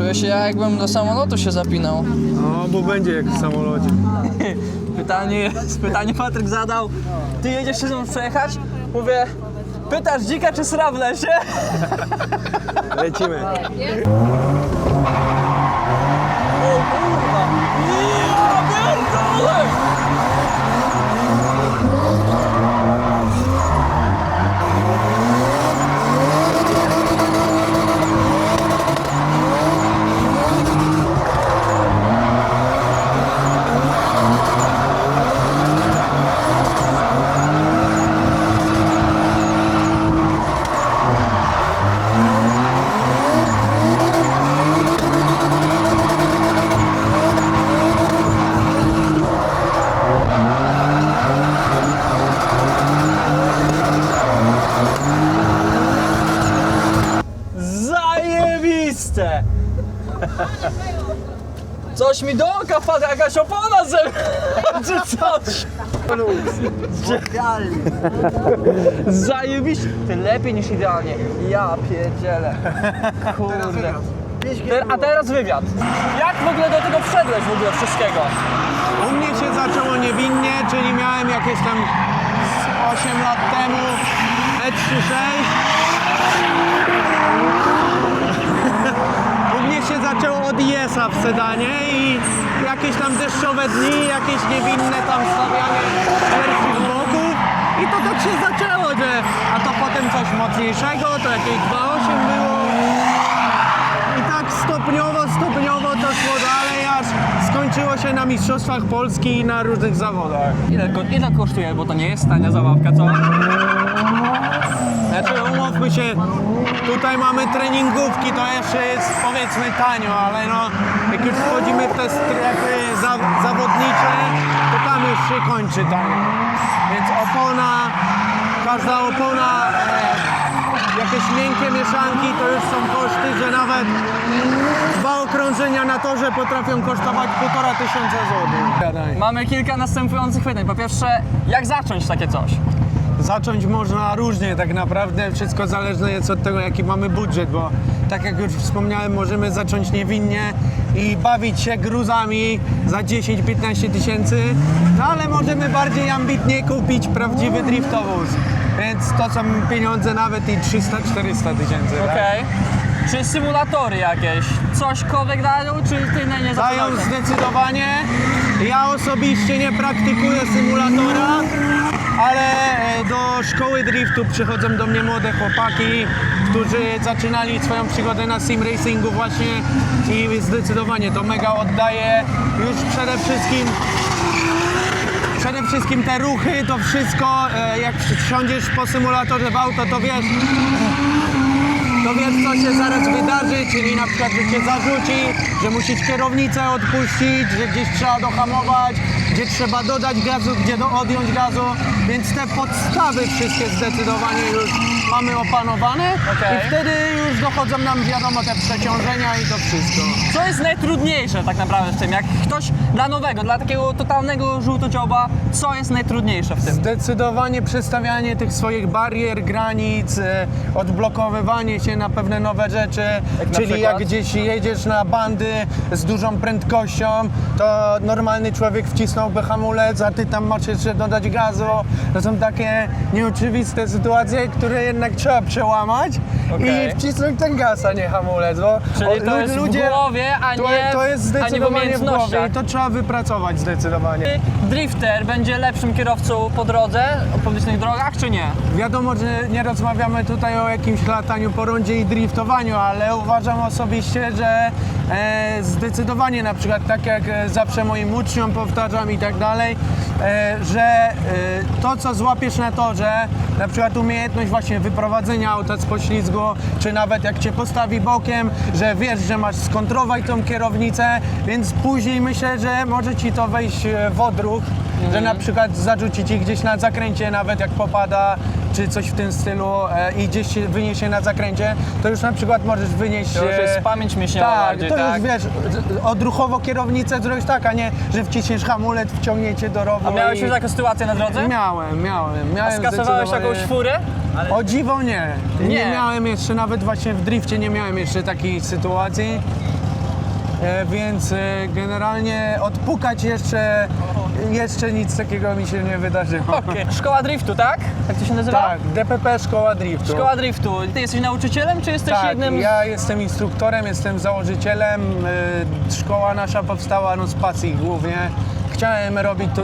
Czuję się jakbym do samolotu się zapinał. No, bo będzie jak w samolocie. Pytanie jest, pytanie Patryk zadał. Ty jedziesz się ze mną przejechać? Mówię, pytasz dzika czy sra w lesie? Lecimy. O kurwa! Ja pierdolę! Coś mi do oka wpadła, jakaś opona ze czy coś! Zajebiście! Ty lepiej niż idealnie. Ja pierdzielę. Kurde. Te- A teraz wywiad. Jak w ogóle do tego wszedłeś w ogóle wszystkiego? U mnie się zaczęło niewinnie, czyli miałem jakieś tam z 8 lat temu E E36. U mnie się zaczęło IS-a w sedanie i jakieś tam deszczowe dni, jakieś niewinne tam stawianie pierwszych bloków. I to tak się zaczęło, że a to potem coś mocniejszego, to jakieś 2.8 było. I tak stopniowo, stopniowo to szło dalej, aż skończyło się na Mistrzostwach Polski i na różnych zawodach. Ile, ile kosztuje, bo to nie jest tania zabawka, co? Się, tutaj mamy treningówki, to jeszcze jest powiedzmy tanio, ale no jak już wchodzimy w te strefy za, zawodnicze, to tam już się kończy tanio. Więc opona, każda opona, e, jakieś miękkie mieszanki to już są koszty, że nawet dwa okrążenia na torze potrafią kosztować półtora tysiąca złotych. Mamy kilka następujących pytań. Po pierwsze, jak zacząć takie coś? Zacząć można różnie tak naprawdę, wszystko zależne jest od tego jaki mamy budżet, bo tak jak już wspomniałem, możemy zacząć niewinnie i bawić się gruzami za 10-15 tysięcy, no ale możemy bardziej ambitnie kupić prawdziwy driftowóz, więc to są pieniądze nawet i 300-400 tysięcy. tak? Okej. Czy symulatory jakieś? Cośkolwiek dają, czy ty nie, nie Dają zdecydowanie. Ja osobiście nie praktykuję symulatora, ale e, do szkoły driftu przychodzą do mnie młode chłopaki, którzy zaczynali swoją przygodę na sim racingu właśnie i zdecydowanie to mega oddaje. Już przede wszystkim Przede wszystkim te ruchy, to wszystko, e, jak wsiądziesz po symulatorze w auto, to wiesz, to wiesz, co się zaraz wydarzy, czyli na przykład, że cię zarzuci, że musisz kierownicę odpuścić, że gdzieś trzeba dohamować, gdzie trzeba dodać gazu, gdzie do, odjąć gazu, więc te podstawy wszystkie zdecydowanie już mamy opanowane Okej. i wtedy już dochodzą nam, wiadomo, te przeciążenia i to wszystko. Co jest najtrudniejsze tak naprawdę w tym? Jak ktoś dla nowego, dla takiego totalnego żółtodzioba, co jest najtrudniejsze w tym? Zdecydowanie przestawianie tych swoich barier, granic, e, odblokowywanie się na pewne nowe rzeczy, na czyli przykład? jak gdzieś jedziesz na bandy z dużą prędkością, to normalny człowiek wcisnąłby hamulec, a ty tam masz jeszcze dodać gazu. To są takie nieoczywiste sytuacje, które jednak trzeba przełamać Okej. i wcisnąć ten gaz, a nie hamulec. Bo Czyli to lu- jest w głowie, a to, nie to jest a nie w zdecydowanie w głowie umiejętnościach. i to trzeba wypracować zdecydowanie. Drifter będzie lepszym kierowcą po drodze, po publicznych drogach, czy nie? Wiadomo, że nie rozmawiamy tutaj o jakimś lataniu po rondzie i driftowaniu, ale uważam osobiście, że e, zdecydowanie na przykład tak jak e, zawsze moim uczniom powtarzam i tak dalej, e, że e, to co złapiesz na torze, na przykład umiejętność właśnie wyprowadzenia auta z poślizgu, czy nawet jak cię postawi bokiem, że wiesz, że masz skontrować tą kierownicę, więc później myślę, że może ci to wejść e, w odruch, że na przykład zarzuci ci gdzieś na zakręcie, nawet jak popada, czy coś w tym stylu e, i gdzieś się wyniesie na zakręcie, to już na przykład możesz wynieść... To już e, jest pamięć mięśniowa Tak, bardziej, to tak? już wiesz, odruchowo kierownicę zrobisz tak, a nie, że wciśniesz hamulec, wciągniecie do rowu A miałeś i... już taką sytuację na drodze? Miałem, miałem, A miałem skasowałeś zdecydowanie- jakąś furę? O dziwo nie. nie. Nie. miałem jeszcze, nawet właśnie w drifcie nie miałem jeszcze takiej sytuacji. E, więc e, generalnie odpukać jeszcze, jeszcze nic takiego mi się nie wydarzyło. Okej. Szkoła driftu, tak? Tak to się nazywa? Tak, DPP Szkoła Driftu. Szkoła driftu. Ty jesteś nauczycielem, czy jesteś tak, jednym z... ja jestem instruktorem, jestem założycielem. e, Szkoła nasza powstała no, z pasji głównie. Chciałem robić, to,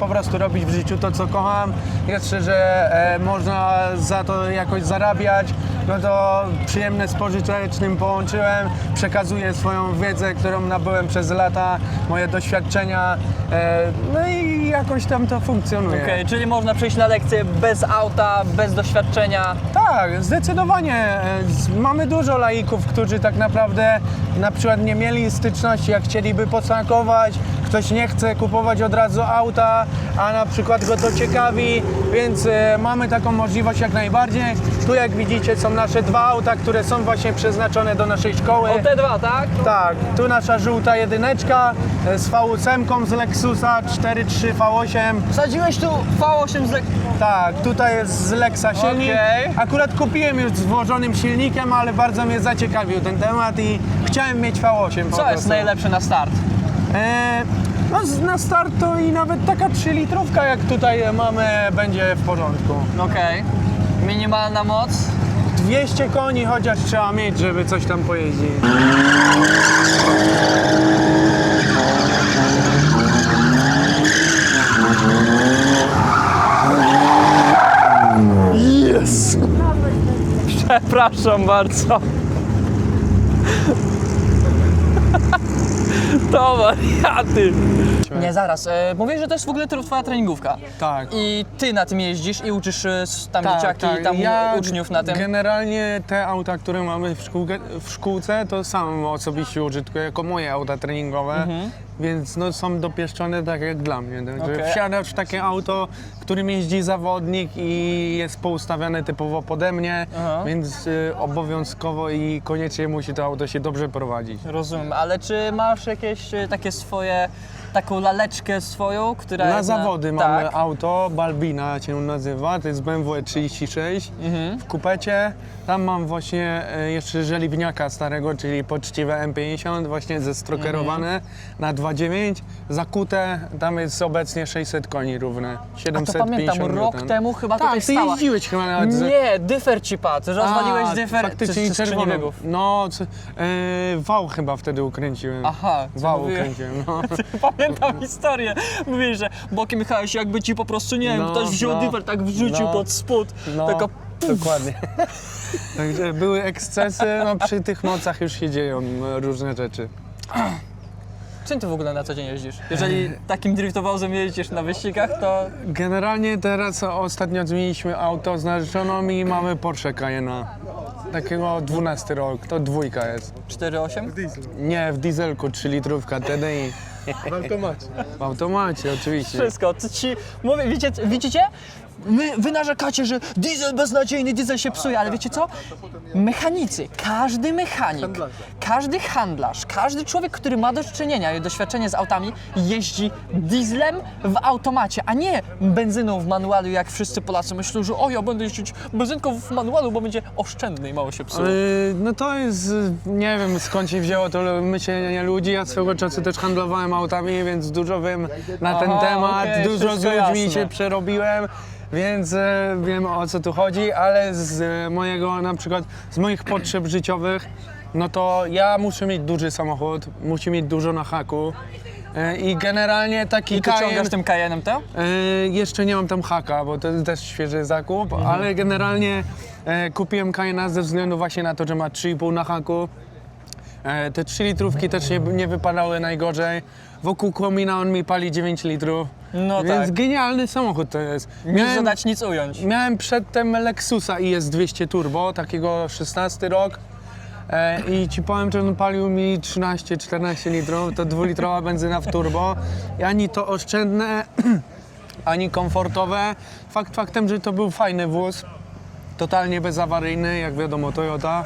po prostu robić w życiu to, co kocham. Jeszcze, że e, można za to jakoś zarabiać, no to przyjemne z pożytecznym połączyłem. Przekazuję swoją wiedzę, którą nabyłem przez lata, moje doświadczenia. E, no i jakoś tam to funkcjonuje. Okej, czyli można przyjść na lekcję bez auta, bez doświadczenia. Tak, zdecydowanie. E, z- Mamy dużo laików, którzy tak naprawdę na przykład nie mieli styczności, jak chcieliby potankować, ktoś nie chce kupować od razu auta, a na przykład go to ciekawi, więc e, mamy taką możliwość jak najbardziej. Tu jak widzicie są nasze dwa auta, które są właśnie przeznaczone do naszej szkoły. O T2, tak? Tak, tu nasza żółta jedyneczka e, z V8 z Lexusa 4.3 V8. Wsadziłeś tu V8 z... lek- Tak, tutaj jest z Lexa silnik. Okej. Akurat kupiłem już z włożonym silnikiem, ale bardzo mnie zaciekawił ten temat i chciałem mieć V8 po Co jest najlepsze na start? E, no na start to i nawet taka 3 litrówka jak tutaj mamy będzie w porządku. Okej. Minimalna moc. 200 koni chociaż trzeba mieć, żeby coś tam pojeździć. Przepraszam bardzo. To wariaty. Nie, zaraz. E, mówię, że to jest w ogóle tro- twoja treningówka. Tak. I ty na tym jeździsz i uczysz e, s- tam dzieciaki, tam Ja uczniów na tym. Generalnie te auta, które mamy w, szkółkę, w szkółce, to sam osobiście użytkuję jako moje auta treningowe, więc no, są dopieszczone tak jak dla mnie. Także Mhm. Okej. Wsiadasz w takie auto, którym jeździ zawodnik i jest poustawiane typowo pode mnie, Aha. więc y, obowiązkowo i koniecznie musi to auto się dobrze prowadzić. Rozumiem, ale czy masz jakieś e, takie swoje, taką laleczkę swoją, która Na jest zawody tak. mamy auto, Balbina się nazywa, to jest BMW 36 Mhm. w kupecie. Tam mam właśnie e, jeszcze żeliwniaka starego, czyli poczciwe M50, właśnie zestrokerowane Mhm. na 2.9, zakute, tam jest obecnie 600 koni równe, A to 750 pamiętam, rok newton. temu chyba Tak, tutaj ty stała. jeździłeś chyba nawet ze- Nie, dyfer ci padł, że rozwaliłeś dyfer faktycznie czy, czy skrzynię czerwoną. biegów. No, co, e, wał chyba wtedy ukręciłem. Aha, co Wał mówiłem? ukręciłem, no. Pamiętam historię. Mówisz, że bokiem jechałeś, jakby ci po prostu, nie wiem, No, ktoś wziął no, dyfer, tak wrzucił no, pod spód. No, Taka dokładnie. Także były ekscesy, no przy tych mocach już się dzieją e, różne rzeczy. Czym ty w ogóle na co dzień jeździsz? Jeżeli takim driftowozem jeździsz na wyścigach, to Generalnie teraz ostatnio zmieniliśmy auto z narzeczoną i mamy Porsche Cayenne. Takiego 12 rok, to dwójka jest. 4,8? Nie, w dieselku 3 litrówka TDI. W automacie. W automacie oczywiście. Wszystko. Ci mówię, wiecie, widzicie? My, wy narzekacie, że diesel beznadziejny, diesel się psuje, ale wiecie co? Mechanicy, każdy mechanik, każdy handlarz, każdy człowiek, który ma do czynienia i doświadczenie z autami, jeździ dieslem w automacie, a nie benzyną w manualu, jak wszyscy Polacy myślą, że o, ja będę jeździć benzynką w manualu, bo będzie oszczędny i mało się psuje. Yy, No to jest, nie wiem skąd się wzięło to myślenie ludzi. Ja swego czasu też handlowałem autami, więc dużo wiem na ten Aha, temat. okej, dużo z wszystko ludźmi jasne. się przerobiłem, więc e, wiem o co tu chodzi, ale z e, mojego na przykład, z moich potrzeb życiowych, no to ja muszę mieć duży samochód, musi mieć dużo na haku. E, I generalnie taki I ty Cayenne- ciągasz tym Cayenne'em to? E, jeszcze nie mam tam haka, bo to jest też świeży zakup, Mhm. ale generalnie e, kupiłem Cayenne ze względu właśnie na to, że ma 3,5 na haku. E, te 3 litrówki też nie, nie wypadały najgorzej. Wokół komina on mi pali 9 litrów. No więc tak. genialny samochód to jest. Nic zadać, nic ująć. Miałem przedtem Lexusa IS 200 Turbo, takiego 16 rok. E, I ci powiem, że on palił mi 13-14 litrów, to dwulitrowa benzyna w turbo. I ani to oszczędne, ani komfortowe. Fakt faktem, że to był fajny wóz, totalnie bezawaryjny, jak wiadomo Toyota.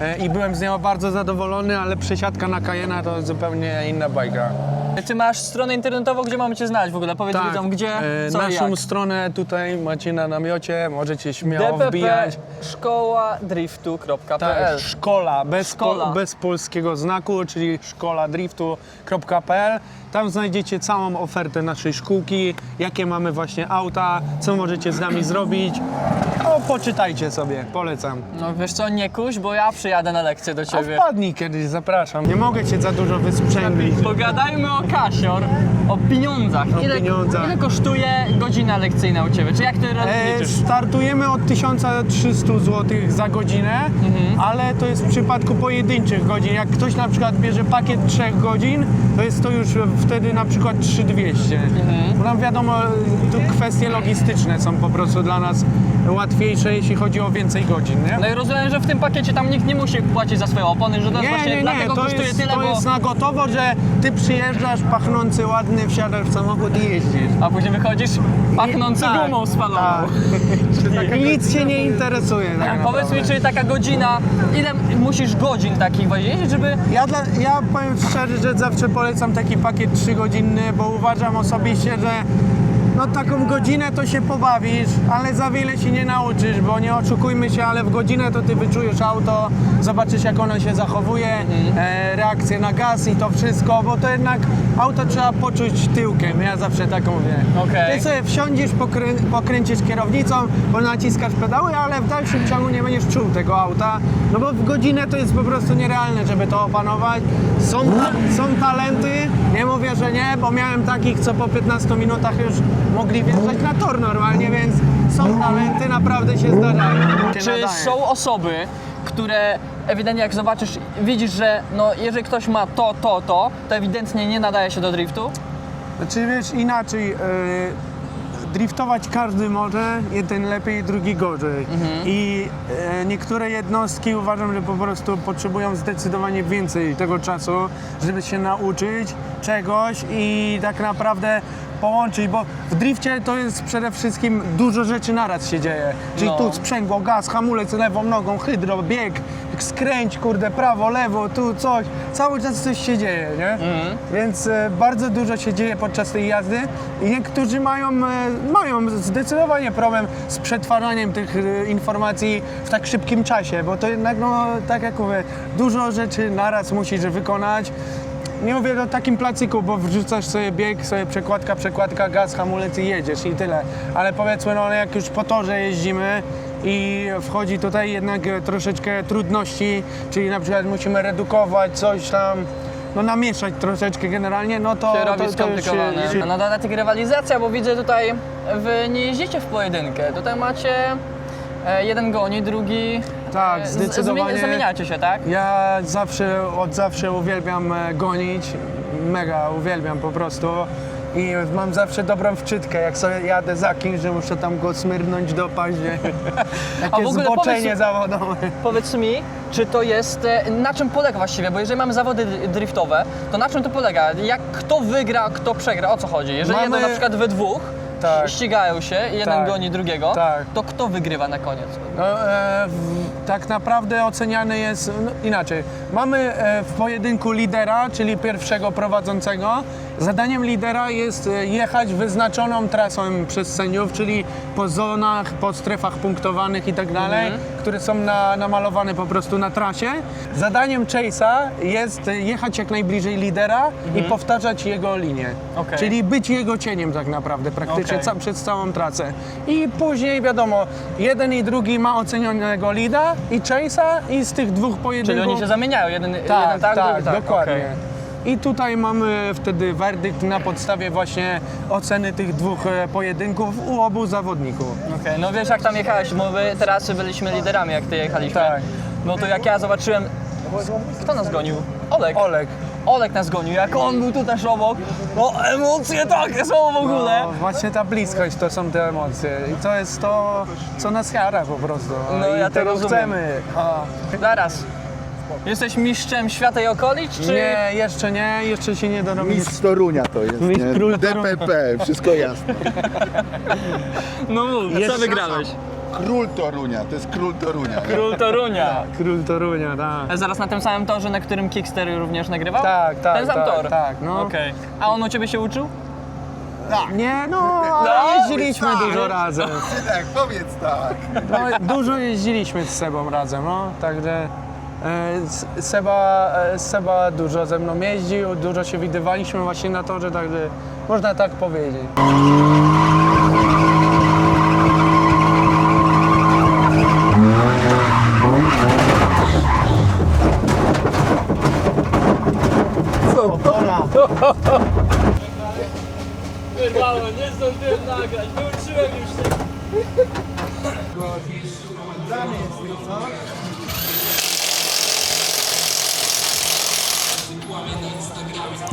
E, I byłem z niego bardzo zadowolony, ale przesiadka na Cayenne to zupełnie inna bajka. Ty masz stronę internetową, gdzie mamy cię znaleźć w ogóle? Powiedz widzom, gdzie, e, co Naszą jak. stronę tutaj macie na namiocie, możecie śmiało DPP wbijać. szkoła driftu.pl Tak, szkola, bez, Szkola. Po, bez polskiego znaku, czyli szkoladriftu.pl. Tam znajdziecie całą ofertę naszej szkółki, jakie mamy właśnie auta, co możecie z nami zrobić. Poczytajcie sobie, polecam. No wiesz co, nie kuś, bo ja przyjadę na lekcję do A ciebie. wpadnij kiedyś, zapraszam. Nie mogę cię za dużo wysprzęglić. Pogadajmy o kasior, o pieniądzach. O ile, pieniądzach. ile kosztuje godzina lekcyjna u ciebie? Czy jak ty E, liczysz? startujemy od 1300 zł za godzinę, Mhm. ale to jest w przypadku pojedynczych godzin. Jak ktoś na przykład bierze pakiet 3 godzin, to jest to już wtedy na przykład 3200. Mhm. Bo nam wiadomo, tu kwestie logistyczne są po prostu dla nas łatwiejsze, jeśli chodzi o więcej godzin, nie? No i rozumiem, że w tym pakiecie tam nikt nie musi płacić za swoje opony, że to jest Nie, właśnie nie, nie, dlatego to kosztuje jest, tyle, to bo... jest na gotowo, że ty przyjeżdżasz pachnący, ładny, wsiadasz w samochód i jeździsz. A później wychodzisz pachnący Tak, gumą spaloną. tak. I nic cię nie interesuje. Tak Powiedz mi, czy taka godzina, ile musisz godzin takich jeździć, żeby... Ja, dla, ja powiem szczerze, że zawsze polecam taki pakiet 3-godzinny, bo uważam osobiście, że no taką godzinę to się pobawisz, ale za wiele się nie nauczysz, bo nie oszukujmy się, ale w godzinę to ty wyczujesz auto, zobaczysz jak ono się zachowuje, e, reakcję na gaz i to wszystko, bo to jednak auto trzeba poczuć tyłkiem, ja zawsze tak mówię. Okej. Ty sobie wsiądziesz, pokrę, pokręcisz kierownicą, bo naciskasz pedały, ale w dalszym ciągu nie będziesz czuł tego auta, no bo w godzinę to jest po prostu nierealne, żeby to opanować. Są, ta, są talenty, nie mówię, że nie, bo miałem takich, co po 15 minutach już mogli wjeżdżać na tor normalnie, więc są talenty, naprawdę się zdarzają. Się Czy nadaje. są osoby, które ewidentnie jak zobaczysz, widzisz, że no jeżeli ktoś ma to, to, to, to ewidentnie nie nadaje się do driftu? Znaczy wiesz, inaczej, e, driftować każdy może, jeden lepiej, drugi gorzej. I e, niektóre jednostki uważam, że po prostu potrzebują zdecydowanie więcej tego czasu, żeby się nauczyć czegoś i tak naprawdę połączyć, bo w drifcie to jest przede wszystkim dużo rzeczy naraz się dzieje. Czyli No. tu sprzęgło, gaz, hamulec lewą nogą, hydro, bieg, skręć, kurde, prawo, lewo, tu coś. Cały czas coś się dzieje, nie? Więc e, bardzo dużo się dzieje podczas tej jazdy i niektórzy mają, e, mają zdecydowanie problem z przetwarzaniem tych e, informacji w tak szybkim czasie, bo to jednak, no, tak jak mówię, dużo rzeczy naraz musisz wykonać. Nie mówię o takim placyku, bo wrzucasz sobie bieg, sobie przekładka, przekładka, gaz, hamulec i jedziesz i tyle. Ale powiedzmy, no jak już po torze jeździmy i wchodzi tutaj jednak troszeczkę trudności, czyli na przykład musimy redukować coś tam, no namieszać troszeczkę generalnie, no to się robi to, to już skomplikowane. się, A na dodatek rywalizacja, bo widzę tutaj, wy nie jeździcie w pojedynkę. Tutaj macie e, jeden goni, drugi... Tak, e, zdecydowanie. Zamieniacie się, tak? Ja zawsze, od zawsze uwielbiam e, gonić, mega uwielbiam po prostu. I mam zawsze dobrą wczytkę, jak sobie jadę za kimś, że muszę tam go smyrnąć do paździe. Takie w ogóle zboczenie powiedz- zawodowe. Powiedz mi, czy to jest, e, na czym polega właściwie, bo jeżeli mamy zawody driftowe, to na czym to polega? Jak kto wygra, kto przegra, o co chodzi? Jeżeli Mamy- na przykład we dwóch, Tak. ścigają się, jeden Tak. goni drugiego, Tak. to kto wygrywa na koniec? No, e, w, tak naprawdę oceniany jest no, inaczej. Mamy e, w pojedynku lidera, czyli pierwszego prowadzącego. Zadaniem lidera jest e, jechać wyznaczoną trasą przez sędziów, czyli po zonach, po strefach punktowanych i tak dalej, które są na, namalowane po prostu na trasie. Zadaniem Chase'a jest e, jechać jak najbliżej lidera i powtarzać jego linię. Okej. Czyli być jego cieniem tak naprawdę praktycznie Okej. ca- przez całą trasę. I później wiadomo, jeden i drugi ma ocenionego Lida i Chase'a i z tych dwóch Czyli pojedynków... oni się zamieniają, jeden tak, jeden tak, tak, drugi tak. dokładnie. okej. I tutaj mamy wtedy werdykt na podstawie właśnie oceny tych dwóch e, pojedynków u obu zawodników. Okej, no wiesz jak tam jechałeś, bo my teraz byliśmy liderami jak ty jechaliśmy. Tak. No to jak ja zobaczyłem, kto nas gonił? Olek. Olek. Olek nas gonił, jak on był tu też obok, no emocje takie są w ogóle. No, właśnie ta bliskość to są te emocje i to jest to, co nas jara po prostu. No, I ja to tego rozumiem. chcemy. A. Zaraz. Jesteś mistrzem świata i okolic, czy... Nie, jeszcze nie, jeszcze się nie dorobiliśmy. Mistrz Torunia to jest, Mistrz nie? Torunia. DPP, wszystko jasne. No mów, co Jeszcze- wygrałeś? król Torunia, to jest król Torunia. Król Torunia. Król Torunia, tak. Zaraz na tym samym torze, na którym Kickster również nagrywał? Tak, tak, Ten sam tak, tor? tak, no. Okej. A on u Ciebie się uczył? Nie no, ale jeździliśmy tak. dużo razem. Synek, powiedz tak. No, dużo jeździliśmy z Sebą razem, no, także Seba, e, Seba dużo ze mną jeździł, dużo się widywaliśmy właśnie na torze, także można tak powiedzieć. Wyrwało, nie zdążyłem nagrać, wyuczyłem już się.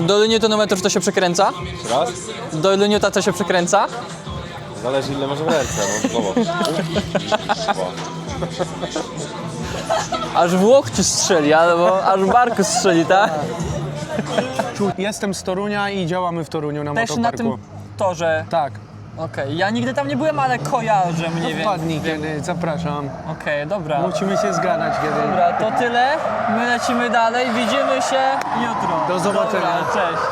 Do newtonometru to się przekręca? Raz? Do newta to się przekręca? Zależy ile masz w ręce, no. Aż w łokciu strzeli, albo aż w barku strzeli, tak? Jestem z Torunia i działamy w Toruniu na Też na motoparku. tym torze. Tak, Okej, ja nigdy tam nie byłem, ale kojarzę mniej więcej. wpadnij kiedy, zapraszam. Okej, dobra. Musimy się zgadać kiedy. Dobra, to tyle. My lecimy dalej. Widzimy się jutro. Do zobaczenia. Dobra, cześć.